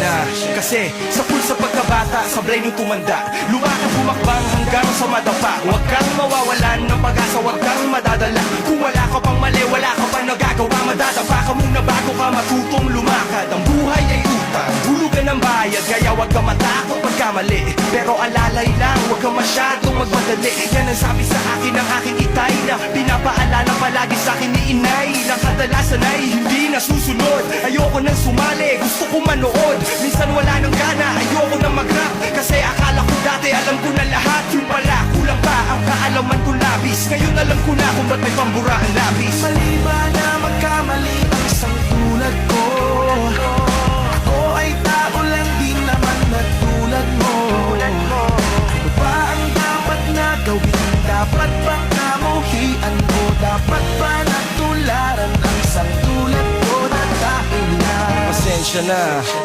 na Kasi sa pulsa pagkabata Sablay nung tumanda. Lumakad bumakbang hanggang sa madapa. Huwag kang mawawalan ng pag-asa Huwag kang madadala. Kung wala ka pang mali Wala ka pang nagagawa Madadapa ka muna bago ka matutong lumakad. Ang buhay ay utang. Hulugan ng bayad Kaya huwag ka matakot pagkamali. Pero alalay lang Huwag ka masyadong magmadali. Yan ang sabi sa akin ng aking itay Na pinapaalala palagi sa akin ni inay Na kadalasan ay hindi nasusunod Ayoko nang sumali. Gusto ko manood. Minsan wala nang gana. Ayoko nang mag-rap. Kasi akala ko dati alam ko na lahat. Yung pala kulang pa ang kaalaman ko labis. Ngayon alam ko na kung ba't may pambura ang labis. Mali ba na magkamali ang isang tulad ko? Ako ay tao lang din naman na tulad mo. Ano ba ang dapat na gawin? Dapat bang Pasensya na.